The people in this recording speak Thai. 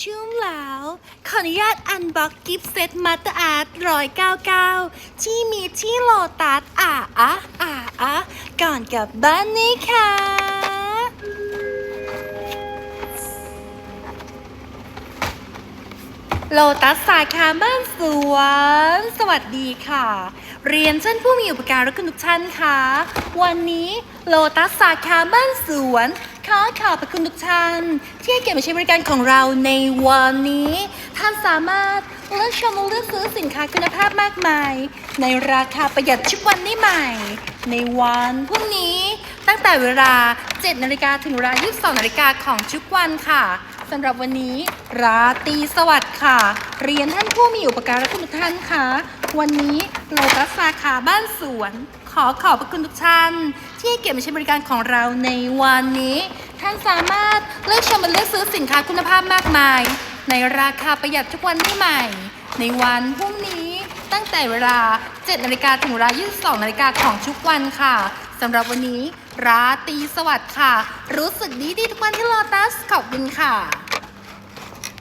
ชุ่มแล้ว ขออนุญาตอันบ็อกกิฟต์เซตมาตอาร์ตร้อยเก้าเก้าที่มีที่โลตัสอะอะอะอะก่อนกลับบ้านนี่ค่ะ โลตัสสาขาบ้านสวน สวัสดีค่ะ เรียนเช่นผู้มีอุปการะคุณทุกท่านค่ะ วันนี้โลตัสสาขาบ้านสวนขอขอบพระคุณทุกท่าน ที่ให้เกียรติมาใช้บริการของเราในวันนี้ ท่านสามารถเลือกชมเลือกซื้อสินค้าคุณภาพมากมาย ในราคาประหยัดทุกวันได้ใหม่ ในวันพรุ่งนี้ตั้งแต่เวลา 7 นาฬิกาถึงเวลา 22 นาฬิกาของทุกวันค่ะ สำหรับวันนี้ ราตรีสวัสดิ์ค่ะ เรียนท่านผู้มีอุปการะคุณทุกท่านค่ะ วันนี้โลตัสสาขาบ้านสวน ขอขอบพระคุณทุกท่าน ที่ให้เกียรติมาใช้บริการของเราในวันนี้ ท่านสามารถเลือกชมและเลือกซื้อสินค้าคุณภาพมากมาย ในราคาประหยัดทุกวันที่ใหม่ ในวันพรุ่งนี้ตั้งแต่เวลา 7นาฬิกาถึงเวลา 22นาฬิกาของทุกวันค่ะ สำหรับวันนี้ ราตรีสวัสดิ์ค่ะ รู้สึกดีดีทุกวันที่ลอตัสขอบคุณค่ะ